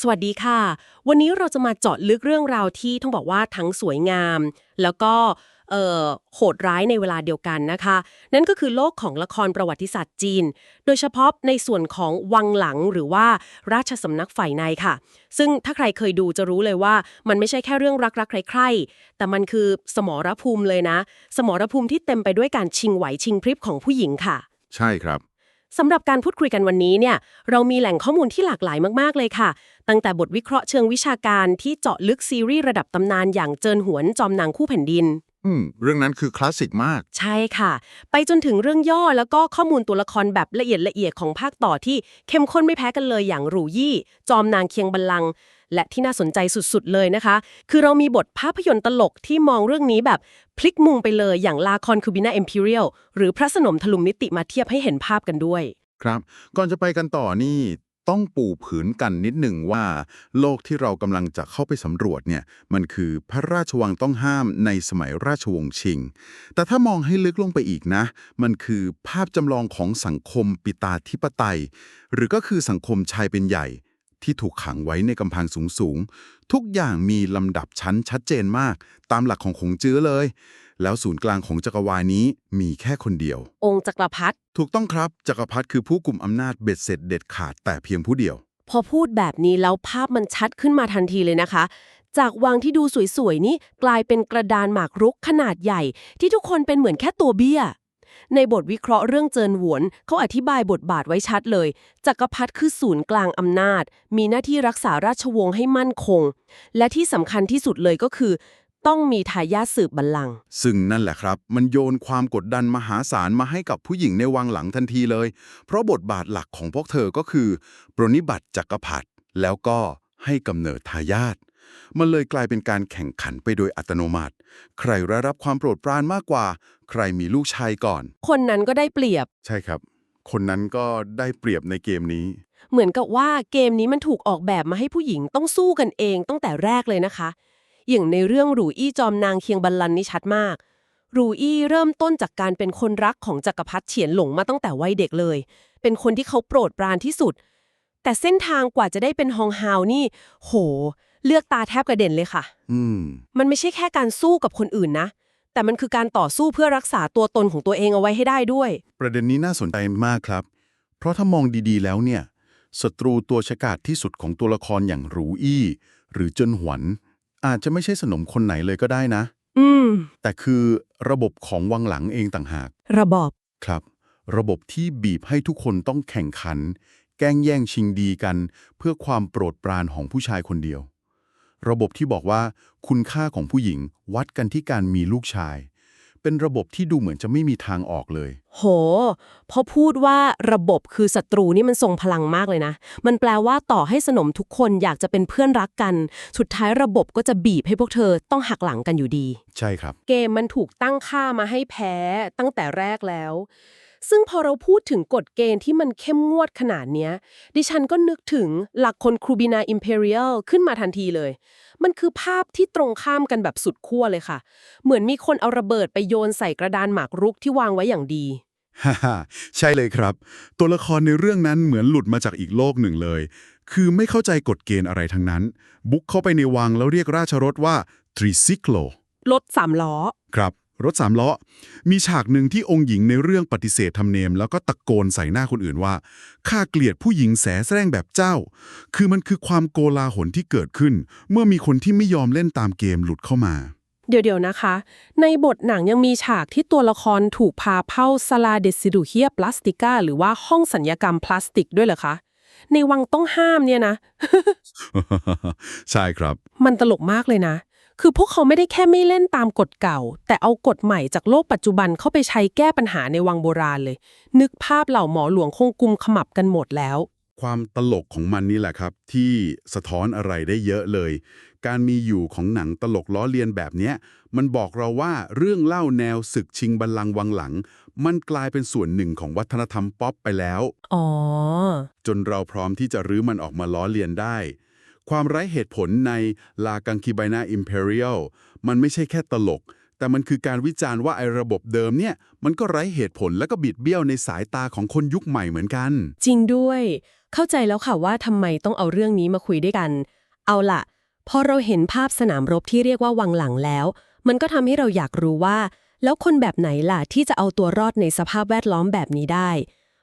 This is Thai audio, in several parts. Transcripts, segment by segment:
สวัสดีค่ะ วันนี้เราจะมาเจาะลึกเรื่องราวที่ต้องบอกว่าทั้งสวยงาม แล้วก็โหดร้ายในเวลาเดียวกันนะคะ นั่นก็คือโลกของละครประวัติศาสตร์จีน โดยเฉพาะในส่วนของวังหลังหรือว่าราชสำนักฝ่ายในค่ะ ซึ่งถ้าใครเคยดูจะรู้เลยว่ามันไม่ใช่แค่เรื่องรักๆใคร่ๆแต่มันคือสมรภูมิเลยนะ สมรภูมิที่เต็มไปด้วยการชิงไหวชิงพริบของผู้หญิงค่ะ ใช่ครับ สำหรับการพูดคุยกันวันนี้เนี่ยเรามีแหล่งข้อมูลที่หลากหลายมากๆเลยค่ะ ตั้งแต่บทวิเคราะห์เชิงวิชาการที่เจาะลึกซีรีส์ระดับตำนานอย่างเจินหวนจอมนางคู่แผ่นดิน อืม เรื่องนั้นคือคลาสสิกมาก ใช่ค่ะ ไปจนถึงเรื่องย่อแล้วก็ข้อมูลตัวละครแบบละเอียดละเอียดของภาคต่อที่เข้มข้นไม่แพ้กันเลยอย่างหรูยี่ จอมนางเคียงบัลลังก์และที่น่าสนใจสุดๆเลยนะคะ คือเรามีบทภาพยนตร์ตลกที่มองเรื่องนี้แบบพลิกมุมไปเลยอย่างลาคอนคูบินาเอ็มพีเรียลหรือพระสนมทะลุมิติมาเทียบให้เห็นภาพกันด้วย ครับ ก่อนจะไปกันต่อนี่ ต้องปูผืนกันนิดหนึ่งว่า โลกที่เรากำลังจะเข้าไปสำรวจเนี่ยมันคือพระราชวังต้องห้ามในสมัยราชวงศ์ชิง แต่ถ้ามองให้ลึกลงไปอีกนะ มันคือภาพจำลองของสังคมปิตาธิปไตย หรือก็คือสังคมชายเป็นใหญ่ที่ถูกขังไว้ในกำแพงสูงๆ ทุกอย่างมีลำดับชั้นชัดเจนมาก ตามหลักของขงจื้อเลย แล้วศูนย์กลางของจักรวาลนี้มีแค่คนเดียว องค์จักรพรรดิถูกต้องครับจักรพรรดิคือผู้กลุ่มอำนาจเบ็ดเสร็จเด็ดขาดแต่เพียงผู้เดียว พอพูดแบบนี้แล้วภาพมันชัดขึ้นมาทันทีเลยนะคะ จากวังที่ดูสวยๆนี่กลายเป็นกระดานหมากรุกขนาดใหญ่ ที่ทุกคนเป็นเหมือนแค่ตัวเบี้ยในบทวิเคราะห์เรื่องเจินหวน เขาอธิบายบทบาทไว้ชัดเลย จักรพรรดิคือศูนย์กลางอำนาจ มีหน้าที่รักษาราชวงศ์ให้มั่นคง และที่สำคัญที่สุดเลยก็คือ ต้องมีทายาทสืบบัลลังก์ซึ่งนั่นแหละครับ มันโยนความกดดันมหาศาลมาให้กับผู้หญิงในวังหลังทันทีเลย เพราะบทบาทหลักของพวกเธอก็คือ ปรนนิบัติจักรพรรดิแล้วก็ให้กำเนิดทายาทมันเลยกลายเป็นการแข่งขันไปโดยอัตโนมัติ ใครได้รับความโปรดปรานมากกว่า ใครมีลูกชายก่อน คนนั้นก็ได้เปรียบ ใช่ครับ คนนั้นก็ได้เปรียบในเกมนี้ เหมือนกับว่าเกมนี้มันถูกออกแบบมาให้ผู้หญิงต้องสู้กันเองตั้งแต่แรกเลยนะคะ อย่างในเรื่องหรูอี้จอมนางเคียงบัลลันนี่ชัดมากหรูอี้เริ่มต้นจากการเป็นคนรักของจักรพรรดิเฉียนหลงมาตั้งแต่วัยเด็กเลย เป็นคนที่เขาโปรดปรานที่สุด แต่เส้นทางกว่าจะได้เป็นฮองฮาวนี่ โห เลือกตาแทบกระเด็นเลยค่ะ อืม มันไม่ใช่แค่การสู้กับคนอื่นนะ แต่มันคือการต่อสู้เพื่อรักษาตัวตนของตัวเองเอาไว้ให้ได้ด้วย ประเด็นนี้น่าสนใจมากครับ เพราะถ้ามองดีๆแล้วเนี่ย ศัตรูตัวฉกาจที่สุดของตัวละครอย่างหรูอี้ หรือเจินหวน อาจจะไม่ใช่สนมคนไหนเลยก็ได้นะ อืม แต่คือระบบของวังหลังเองต่างหากระบอบ ครับ ระบบที่บีบให้ทุกคนต้องแข่งขัน แกล้งแย่งชิงดีกัน เพื่อความโปรดปรานของผู้ชายคนเดียว ระบบที่บอกว่าคุณค่าของผู้หญิงวัดกันที่การมีลูกชาย เป็นระบบที่ดูเหมือนจะไม่มีทางออกเลย โห พอพูดว่าระบบคือศัตรูนี่มันทรงพลังมากเลยนะ มันแปลว่าต่อให้สนมทุกคนอยากจะเป็นเพื่อนรักกัน สุดท้ายระบบก็จะบีบให้พวกเธอต้องหักหลังกันอยู่ดี ใช่ครับ เกมมันถูกตั้งค่ามาให้แพ้ตั้งแต่แรกแล้ว ซึ่งพอเราพูดถึงกฎเกณฑ์ที่มันเข้มงวดขนาดเนี้ย ดิฉันก็นึกถึงหลักคนครูบินาอิมเพรียลขึ้นมาทันทีเลย มันคือภาพที่ตรงข้ามกันแบบสุดขั้วเลยค่ะ เหมือนมีคนเอาระเบิดไปโยนใส่กระดานหมากรุกที่วางไว้อย่างดีฮ่าฮ่าใช่เลยครับ ตัวละครในเรื่องนั้นเหมือนหลุดมาจากอีกโลกหนึ่งเลย คือไม่เข้าใจกฎเกณฑ์อะไรทั้งนั้น บุกเข้าไปในวังแล้วเรียกราชรถว่าทริซิโคลรถสามล้อ ครับ รถสามล้อ มีฉากหนึ่งที่องค์หญิงในเรื่องปฏิเสธทำเนม แล้วก็ตะโกนใส่หน้าคนอื่นว่าข้าเกลียดผู้หญิงแสแสร้งแบบเจ้า คือมันคือความโกลาหลที่เกิดขึ้น เมื่อมีคนที่ไม่ยอมเล่นตามเกมหลุดเข้ามา เดี๋ยวๆนะคะ ในบทหนังยังมีฉากที่ตัวละครถูกพาเข้าซาลาเดซิดูเฮียพลาสติก้าหรือว่าห้องสัญญกรรมพลาสติกด้วยเหรอคะในวังต้องห้ามเนี่ยนะ ใช่ครับ มันตลกมากเลยนะ คือพวกเขาไม่ได้แค่ไม่เล่นตามกฎเก่า แต่เอากฎใหม่จากโลกปัจจุบันเข้าไปใช้แก้ปัญหาในวังโบราณเลย นึกภาพเหล่าหมอหลวงคงกุมขมับกันหมดแล้ว ความตลกของมันนี่แหละครับ ที่สะท้อนอะไรได้เยอะเลย การมีอยู่ของหนังตลกล้อเลียนแบบเนี้ยมันบอกเราว่าเรื่องเล่าแนวศึกชิงบัลลังก์วังหลัง มันกลายเป็นส่วนหนึ่งของวัฒนธรรมป๊อปไปแล้ว อ๋อ จนเราพร้อมที่จะรื้อมันออกมาล้อเลียนได้ ความไร้เหตุผลในลากังคีไบนาอิมเพรียลมันไม่ใช่แค่ตลก แต่มันคือการวิจารณ์ว่าไอ้ระบบเดิมเนี่ยมันก็ไร้เหตุผลและก็บิดเบี้ยวในสายตาของคนยุคใหม่เหมือนกัน จริงด้วย เข้าใจแล้วค่ะว่าทำไมต้องเอาเรื่องนี้มาคุยด้วยกัน เอาล่ะ พอเราเห็นภาพสนามรบที่เรียกว่าวังหลังแล้ว มันก็ทำให้เราอยากรู้ว่า แล้วคนแบบไหนล่ะที่จะเอาตัวรอดในสภาพแวดล้อมแบบนี้ได้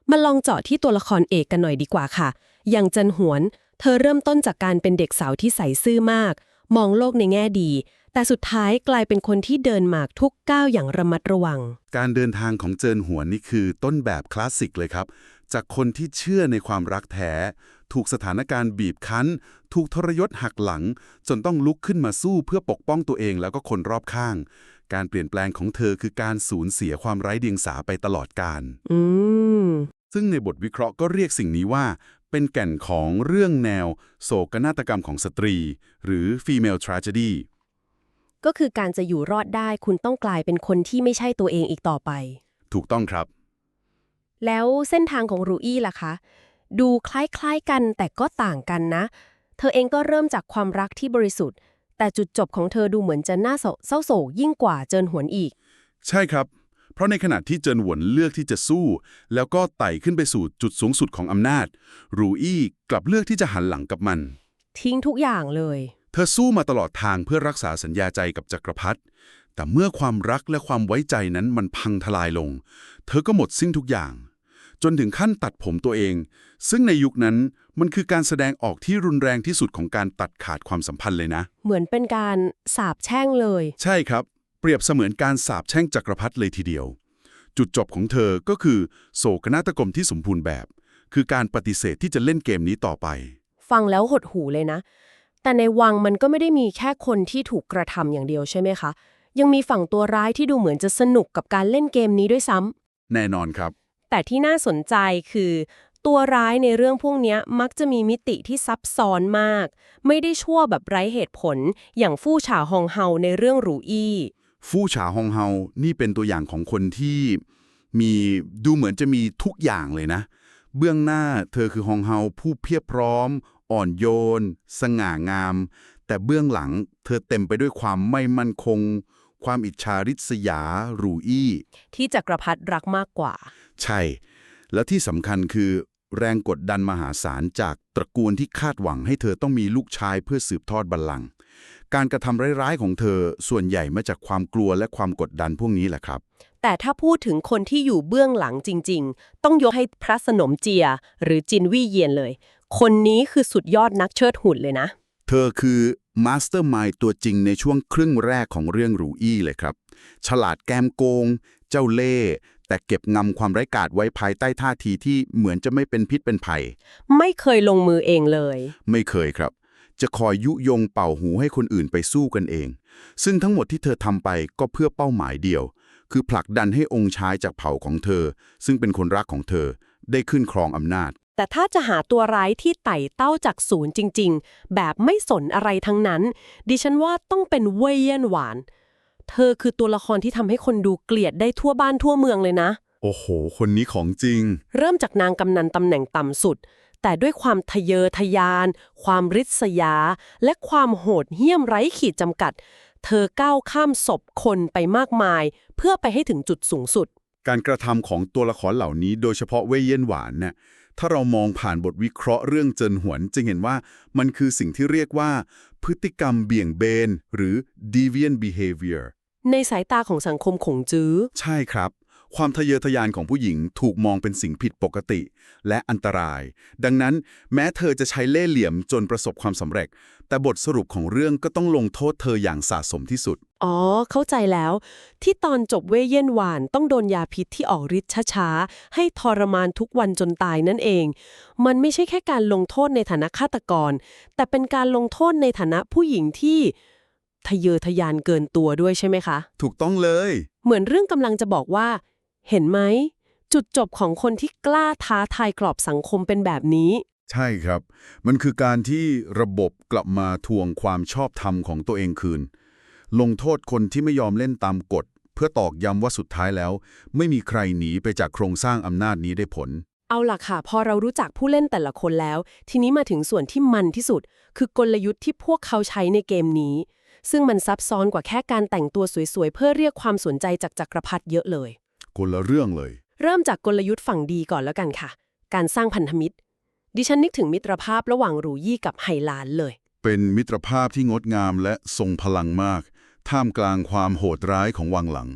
มาลองเจาะที่ตัวละครเอกกันหน่อยดีกว่าค่ะ อย่างจันหวน เธอเริ่มต้นจากการเป็นเด็กสาวที่ใสซื่อมาก มองโลกในแง่ดี แต่สุดท้ายกลายเป็นคนที่เดินหมากทุกก้าวอย่างระมัดระวัง การเดินทางของเจินหวนนี่คือต้นแบบคลาสสิกเลยครับ จากคนที่เชื่อในความรักแท้ ถูกสถานการณ์บีบคั้น ถูกทรยศหักหลัง จนต้องลุกขึ้นมาสู้เพื่อปกป้องตัวเองแล้วก็คนรอบข้าง การเปลี่ยนแปลงของเธอคือการสูญเสียความไร้เดียงสาไปตลอดกาลอืมซึ่งในบทวิเคราะห์ก็เรียกสิ่งนี้ว่า เป็นแก่นของเรื่องแนว โศกนาฏกรรมของสตรี หรือ female tragedy ก็คือการจะอยู่รอดได้คุณต้องกลายเป็นคนที่ไม่ใช่ตัวเองอีกต่อไป ถูกต้องครับ แล้วเส้นทางของรูอี้ล่ะคะ ดูคล้ายๆกันแต่ก็ต่างกันนะ เธอเองก็เริ่มจากความรักที่บริสุทธิ์ แต่จุดจบของเธอดูเหมือนจะน่าเศร้าเศร้าโศกยิ่งกว่าเจินหวนอีก ใช่ครับ เพราะในขณะที่เจินหวนเลือกที่จะสู้ แล้วก็ไต่ขึ้นไปสู่จุดสูงสุดของอำนาจ รูอี้กลับเลือกที่จะหันหลังกับมัน ทิ้งทุกอย่างเลย เธอสู้มาตลอดทางเพื่อรักษาสัญญาใจกับจักรพรรดิแต่เมื่อความรักและความไว้ใจนั้นมันพังทลายลง เธอก็หมดสิ้นทุกอย่าง จนถึงขั้นตัดผมตัวเอง ซึ่งในยุคนั้นมันคือการแสดงออกที่รุนแรงที่สุดของการตัดขาดความสัมพันธ์เลยนะ เหมือนเป็นการสาบแช่งเลย ใช่ครับ เปรียบเสมือนการสาบแช่งจักรพรรดิเลยทีเดียว จุดจบของเธอก็คือ โศกนาฏกรรมที่สมบูรณ์แบบ คือการปฏิเสธที่จะเล่นเกมนี้ต่อไป ฟังแล้วหดหูเลยนะ แต่ในวังมันก็ไม่ได้มีแค่คนที่ถูกกระทำอย่างเดียวใช่ไหมคะ ยังมีฝั่งตัวร้ายที่ดูเหมือนจะสนุกกับการเล่นเกมนี้ด้วยซ้ำแน่นอนครับ แต่ที่น่าสนใจคือตัวร้ายในเรื่องพวกเนี้ยมักจะมีมิติที่ซับซ้อนมาก ไม่ได้ชั่วแบบไร้เหตุผล อย่างฟู่ฉาฮองเฮาในเรื่องหรูอี้ ฟู่ฉาฮองเฮานี่เป็นตัวอย่างของคนที่มีดูเหมือนจะมีทุกอย่างเลยนะ เบื้องหน้าเธอคือฮองเฮาผู้เพียบพร้อม อ่อนโยน สง่างาม แต่เบื้องหลังเธอเต็มไปด้วยความไม่มั่นคง ความอิจฉาริษยาหรูอี้ ที่จักรพรรดิรักมากกว่า ใช่ และที่สำคัญคือแรงกดดันมหาศาลจากตระกูลที่คาดหวังให้เธอต้องมีลูกชายเพื่อสืบทอดบัลลังก์ การกระทำร้ายๆของเธอส่วนใหญ่มาจากความกลัวและความกดดันพวกนี้แหละครับ แต่ถ้าพูดถึงคนที่อยู่เบื้องหลังจริง ๆ ต้องยกให้พระสนมเจีย หรือจินวี่เยียนเลย คนนี้คือสุดยอดนักเชิดหุ่นเลยนะ เธอคือมาสเตอร์มายตัวจริงในช่วงครึ่งแรกของเรื่องรูอี้เลยครับ ฉลาดแกมโกง เจ้าเล่ห์แต่เก็บงำความไร้กาจไว้ภายใต้ท่าทีที่เหมือนจะไม่เป็นพิษเป็นภัย ไม่เคยลงมือเองเลย ไม่เคยครับ จะคอยยุยงเป่าหูให้คนอื่นไปสู้กันเอง ซึ่งทั้งหมดที่เธอทำไปก็เพื่อเป้าหมายเดียว คือผลักดันให้องค์ชายจากเผ่าของเธอ ซึ่งเป็นคนรักของเธอ ได้ขึ้นครองอำนาจ แต่ถ้าจะหาตัวร้ายที่ไต่เต้าจากศูนย์จริง ๆ แบบไม่สนอะไรทั้งนั้น ดิฉันว่าต้องเป็นเว่ยเยี่ยนหวาน เธอคือตัวละครที่ทำให้คนดูเกลียดได้ทั่วบ้านทั่วเมืองเลยนะ โอ้โห คนนี้ของจริง เริ่มจากนางกำนันตำแหน่งต่ำสุด แต่ด้วยความทะเยอทะยาน ความริษยา และความโหดเหี้ยมไร้ขีดจำกัด เธอก้าวข้ามศพคนไปมากมาย เพื่อไปให้ถึงจุดสูงสุด การกระทำของตัวละครเหล่านี้โดยเฉพาะเว่ยเย็นหวานเนี่ยถ้าเรามองผ่านบทวิเคราะห์เรื่องเจินหวนจะเห็นว่ามันคือสิ่งที่เรียกว่า พฤติกรรมเบี่ยงเบน หรือ deviant behavior ในสายตาของสังคมขงจื้อ ใช่ครับ ความทะเยอทะยานของผู้หญิงถูกมองเป็นสิ่งผิดปกติ และอันตราย ดังนั้นแม้เธอจะใช้เล่ห์เหลี่ยมจนประสบความสำเร็จ แต่บทสรุปของเรื่องก็ต้องลงโทษเธออย่างสะสมที่สุด อ๋อ เข้าใจแล้ว ที่ตอนจบเว่ยเย่นหวานต้องโดนยาพิษที่ออกฤทธิ์ช้าๆ ให้ทรมานทุกวันจนตายนั่นเอง มันไม่ใช่แค่การลงโทษในฐานะฆาตกร แต่เป็นการลงโทษในฐานะผู้หญิงที่ทะเยอทะยานเกินตัวด้วยใช่ไหมคะ ถูกต้องเลย เหมือนเรื่องกำลังจะบอกว่า เห็นไหม จุดจบของคนที่กล้าท้าทายกรอบสังคมเป็นแบบนี้ ใช่ครับ มันคือการที่ระบบกลับมาทวงความชอบธรรมของตัวเองคืน ลงโทษคนที่ไม่ยอมเล่นตามกฎ เพื่อตอกย้ำว่าสุดท้ายแล้ว ไม่มีใครหนีไปจากโครงสร้างอำนาจนี้ได้ผล เอาล่ะค่ะ พอเรารู้จักผู้เล่นแต่ละคนแล้ว ทีนี้มาถึงส่วนที่มันที่สุด คือกลยุทธ์ที่พวกเขาใช้ในเกมนี้ ซึ่งมันซับซ้อนกว่าแค่การแต่งตัวสวยๆ เพื่อเรียกความสนใจจากจักรพรรดิเยอะเลย คนละเรื่องเลย เริ่มจากกลยุทธ์ฝั่งดีก่อนแล้วกันค่ะ การสร้างพันธมิตร ดิฉันนึกถึงมิตรภาพระหว่างหรูยี่กับไหหลานเลย เป็นมิตรภาพที่งดงามและทรงพลังมาก ท่ามกลางความโหดร้ายของวังหลัง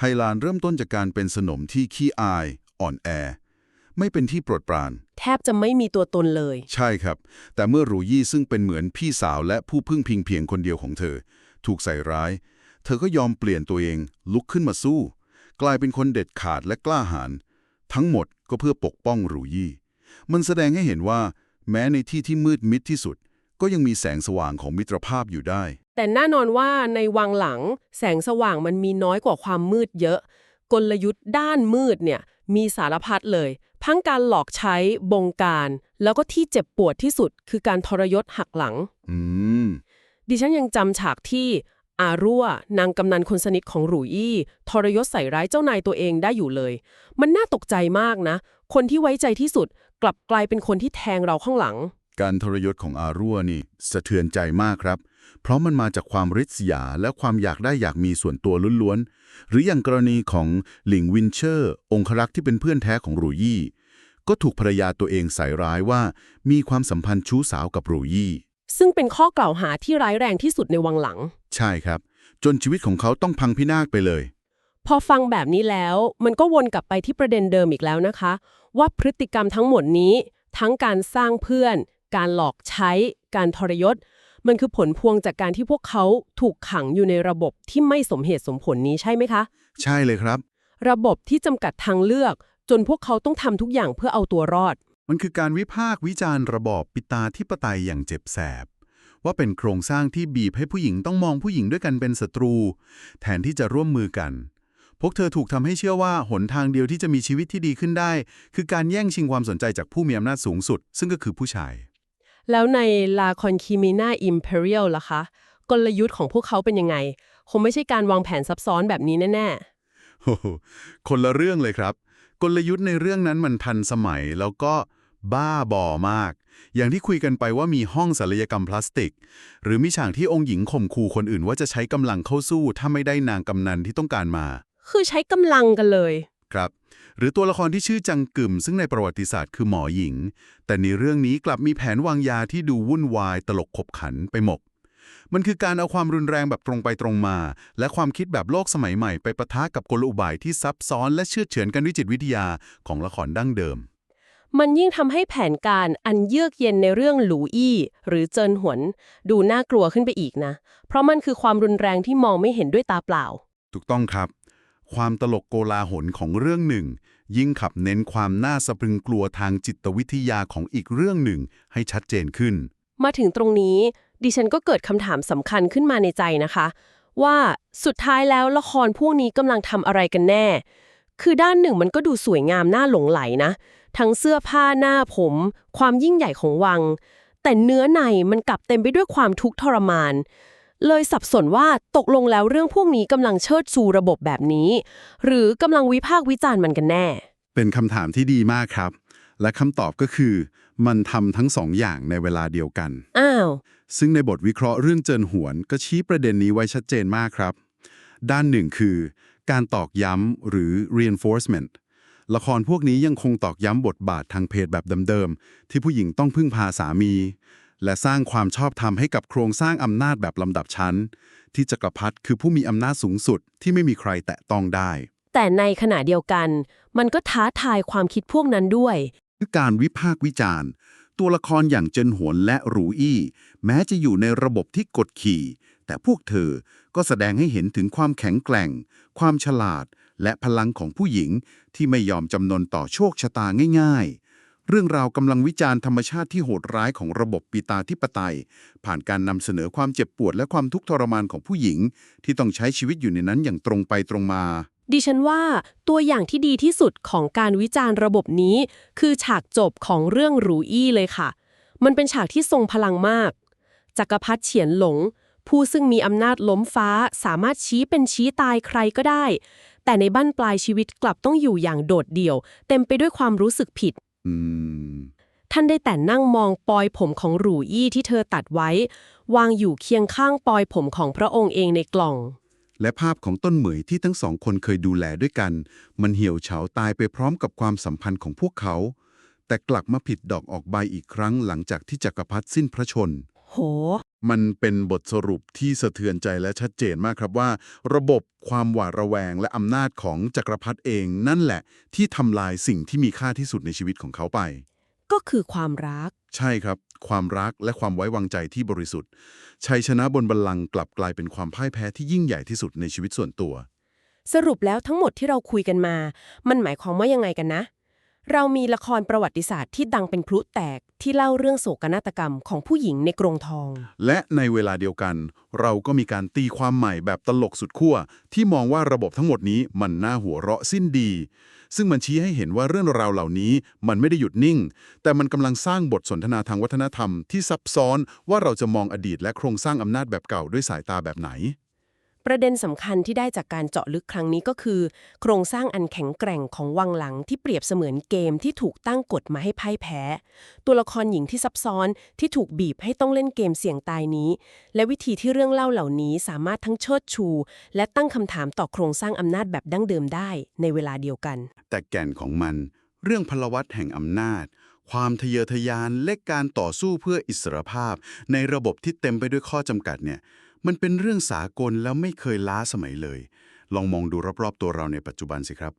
ไฮลานเริ่มต้นจากการเป็นสนมที่ขี้อาย อ่อนแอ ไม่เป็นที่โปรดปราน แทบจะไม่มีตัวตนเลย ใช่ครับ แต่เมื่อหรูยี่ซึ่งเป็นเหมือนพี่สาวและผู้พึ่งพิงเพียงคนเดียวของเธอ ถูกใส่ร้าย เธอก็ยอมเปลี่ยนตัวเองลุกขึ้นมาสู้ กลายเป็นคนเด็ดขาดและกล้าหาญทั้งหมดก็เพื่อปกป้องหรูยี่ มันแสดงให้เห็นว่า แม้ในที่ที่มืดมิดที่สุด ก็ยังมีแสงสว่างของมิตรภาพอยู่ได้ แต่แน่นอนว่าในวังหลัง แสงสว่างมันมีน้อยกว่าความมืดเยอะ กลยุทธ์ด้านมืดเนี่ยมีสารพัดเลยทั้งการหลอกใช้บงการ แล้วก็ที่เจ็บปวดที่สุด คือการทรยศหักหลัง อืมดิฉันยังจำฉากที่ อารั่วนางกำนันคนสนิทของหรูอี้ทรยศใส่ร้ายเจ้านายตัวเองได้อยู่เลย มันน่าตกใจมากนะ คนที่ไว้ใจที่สุดกลับกลายเป็นคนที่แทงเราข้างหลัง การทรยศของอารัวนี่ สะเทือนใจมากครับ เพราะมันมาจากความริษยาและความอยากได้อยากมีส่วนตัวล้วนๆ หรืออย่างกรณีของหลิงวินเชอร์ องครักษ์ที่เป็นเพื่อนแท้ของหรูยี่ก็ถูกภรรยาตัวเองใส่ร้ายว่า มีความสัมพันธ์ชู้สาวกับหรูยี่ ซึ่งเป็นข้อกล่าวหาที่ร้ายแรงที่สุดในวังหลัง ใช่ครับ จนชีวิตของเขาต้องพังพินาศไปเลย พอฟังแบบนี้แล้ว มันก็วนกลับไปที่ประเด็นเดิมอีกแล้วนะคะ ว่าพฤติกรรมทั้งหมดนี้ ทั้งการสร้างเพื่อน การหลอกใช้ การทรยศ มันคือผลพวงจากการที่พวกเขาถูกขังอยู่ในระบบที่ไม่สมเหตุสมผลนี้ใช่ไหมคะ ใช่เลยครับ ระบบที่จำกัดทางเลือก จนพวกเขาต้องทำทุกอย่างเพื่อเอาตัวรอด มันคือการวิพากษ์วิจารณ์ระบอบปิตาธิปไตยอย่างเจ็บแสบ ว่าเป็นโครงสร้างที่บีบให้ผู้หญิงต้องมองผู้หญิงด้วยกันเป็นศัตรู แทนที่จะร่วมมือกัน พวกเธอถูกทำให้เชื่อว่าหนทางเดียวที่จะมีชีวิตที่ดีขึ้นได้ คือการแย่งชิงความสนใจจากผู้มีอำนาจสูงสุด ซึ่งก็คือผู้ชาย แล้วใน La Conquimina Imperial ล่ะคะกลยุทธ์ของพวกเขาเป็นยังไง คงไม่ใช่การวางแผนซับซ้อนแบบนี้แน่โอ้โหคนละเรื่องเลยครับ กลยุทธ์ในเรื่องนั้นมันทันสมัยแล้วก็บ้าบอมาก อย่างที่คุยกันไปว่ามีห้องศัลยกรรมพลาสติก หรือมีฉากที่องค์หญิงข่มขู่คนอื่นว่าจะใช้กำลังเข้าสู้ ถ้าไม่ได้นางกำนันที่ต้องการมาๆคือใช้กำลังกันเลยครับ หรือตัวละครที่ชื่อจังกึม ซึ่งในประวัติศาสตร์คือหมอหญิง แต่ในเรื่องนี้กลับมีแผนวางยาที่ดูวุ่นวายตลกขบขันไปหมก มันคือการเอาความรุนแรงแบบตรงไปตรงมา และความคิดแบบโลกสมัยใหม่ไปปะทะกับกลอุบายที่ซับซ้อนและเชื่อดเฉือนกันด้วยจิตวิทยาของละครดั้งเดิม มันยิ่งทำให้แผนการอันเยือกเย็นในเรื่องหลูอี้หรือเจินหวน ดูน่ากลัวขึ้นไปอีกนะ เพราะมันคือความรุนแรงที่มองไม่เห็นด้วยตาเปล่า ถูกต้องครับ ความตลกโกลาหลของเรื่องหนึ่ง ยิ่งขับเน้นความน่าสะพรึงกลัวทางจิตวิทยาของอีกเรื่องหนึ่งให้ชัดเจนขึ้น มาถึงตรงนี้ ดิฉันก็เกิดคำถามสำคัญขึ้นมาในใจนะคะ ว่าสุดท้ายแล้วละครพวกนี้กำลังทำอะไรกันแน่ คือด้านหนึ่งมันก็ดูสวยงามน่าหลงไหลนะ ทั้งเสื้อผ้าหน้าผม ความยิ่งใหญ่ของวัง แต่เนื้อในมันกลับเต็มไปด้วยความทุกข์ทรมาน เลยสับสนว่าตกลงแล้วเรื่องพวกนี้กำลังเชิดชูระบบแบบนี้ หรือกำลังวิพากษ์วิจารณ์มันกันแน่ เป็นคำถามที่ดีมากครับ และคำตอบก็คือ มันทำทั้งสองอย่างในเวลาเดียวกัน อ้าว ซึ่งในบทวิเคราะห์เรื่องเจินหวนก็ชี้ประเด็นนี้ไว้ชัดเจนมากครับ ด้านหนึ่งคือ การตอกย้ำหรือ reinforcement ละครพวกนี้ยังคงตอกย้ำบทบาททางเพศแบบเดิมๆ ที่ผู้หญิงต้องพึ่งพาสามี และสร้างความชอบธรรมให้กับโครงสร้างอำนาจแบบลำดับชั้น ที่จักรพรรดิคือผู้มีอำนาจสูงสุดที่ไม่มีใครแตะต้องได้ แต่ในขณะเดียวกัน มันก็ท้าทายความคิดพวกนั้นด้วย คือการวิพากษ์วิจารณ์ ตัวละครอย่างเจินหวนและหรูอี้ แม้จะอยู่ในระบบที่กดขี่ แต่พวกเธอก็แสดงให้เห็นถึงความแข็งแกร่ง ความฉลาด และพลังของผู้หญิงที่ไม่ยอมจำนนต่อโชคชะตาง่าย ๆเรื่องราวกำลังวิจารณ์ธรรมชาติที่โหดร้ายของระบบปีตาธิปไตย ผ่านการนำเสนอความเจ็บปวดและความทุกข์ทรมานของผู้หญิง ที่ต้องใช้ชีวิตอยู่ในนั้นอย่างตรงไปตรงมา ดิฉันว่าตัวอย่างที่ดีที่สุดของการวิจารณ์ระบบนี้ คือฉากจบของเรื่องหรูอี้เลยค่ะ มันเป็นฉากที่ทรงพลังมาก จักรพรรดิเฉียนหลง ผู้ซึ่งมีอำนาจล้มฟ้าสามารถชี้เป็นชี้ตายใครก็ได้ แต่ในบั้นปลายชีวิตกลับต้องอยู่อย่างโดดเดี่ยว เต็มไปด้วยความรู้สึกผิดอืมท่านได้แต่นั่งมองปลอยผมของหรูอี้ที่เธอตัดไว้ วางอยู่เคียงข้างปลอยผมของพระองค์เองในกล่อง และภาพของต้นเหมยที่ทั้งสองคนเคยดูแลด้วยกัน มันเหี่ยวเฉาตายไปพร้อมกับความสัมพันธ์ของพวกเขา แต่กลับมาผิดดอกออกใบอีกครั้งหลังจากที่จักรพรรดิสิ้นพระชน โห มันเป็นบทสรุปที่สะเทือนใจและชัดเจนมากครับว่า ระบบความหวาดระแวงและอำนาจของจักรพรรดิเอง นั่นแหละที่ทำลายสิ่งที่มีค่าที่สุดในชีวิตของเขาไป ก็คือความรัก ใช่ครับ ความรักและความไว้วางใจที่บริสุทธิ์ ชัยชนะบนบัลลังก์กลับกลายเป็นความพ่ายแพ้ที่ยิ่งใหญ่ที่สุดในชีวิตส่วนตัว สรุปแล้วทั้งหมดที่เราคุยกันมา มันหมายความว่ายังไงกันนะ เรามีละครประวัติศาสตร์ที่ดังเป็นพลุแตกที่เล่าเรื่องโศกนาฏกรรมของผู้หญิงในกรงทอง และในเวลาเดียวกัน เราก็มีการตีความใหม่แบบตลกสุดขั้วที่มองว่าระบบทั้งหมดนี้มันน่าหัวเราะสิ้นดี ซึ่งมันชี้ให้เห็นว่าเรื่องราวเหล่านี้มันไม่ได้หยุดนิ่ง แต่มันกำลังสร้างบทสนทนาทางวัฒนธรรมที่ซับซ้อนว่าเราจะมองอดีตและโครงสร้างอำนาจแบบเก่าด้วยสายตาแบบไหน ประเด็นสำคัญที่ได้จากการเจาะลึกครั้งนี้ก็คือ โครงสร้างอันแข็งแกร่งของวังหลังที่เปรียบเสมือนเกมที่ถูกตั้งกฎมาให้พ่ายแพ้ ตัวละครหญิงที่ซับซ้อนที่ถูกบีบให้ต้องเล่นเกมเสี่ยงตายนี้ และวิธีที่เรื่องเล่าเหล่านี้สามารถทั้งเชิดชู และตั้งคำถามต่อโครงสร้างอำนาจแบบดั้งเดิมได้ในเวลาเดียวกัน แต่แก่นของมัน เรื่องพลวัตแห่งอำนาจ ความทะเยอทะยานและการต่อสู้เพื่ออิสรภาพ ในระบบที่เต็มไปด้วยข้อจำกัดเนี่ย มันเป็นเรื่องสากลแล้วไม่เคยล้าสมัยเลย ลองมองดูรอบๆตัวเราในปัจจุบันสิครับ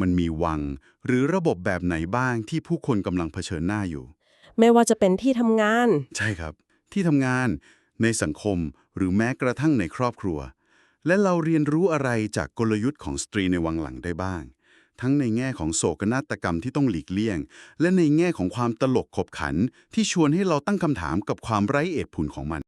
มันมีวังหรือระบบแบบไหนบ้างที่ผู้คนกำลังเผชิญหน้าอยู่ ไม่ว่าจะเป็นที่ทำงาน ใช่ครับ ที่ทำงาน ในสังคม หรือแม้กระทั่งในครอบครัว และเราเรียนรู้อะไรจากกลยุทธ์ของสตรีในวังหลังได้บ้าง ทั้งในแง่ของโศกนาฏกรรมที่ต้องหลีกเลี่ยง และในแง่ของความตลกขบขันที่ชวนให้เราตั้งคำถามกับความไร้เอตผลของมัน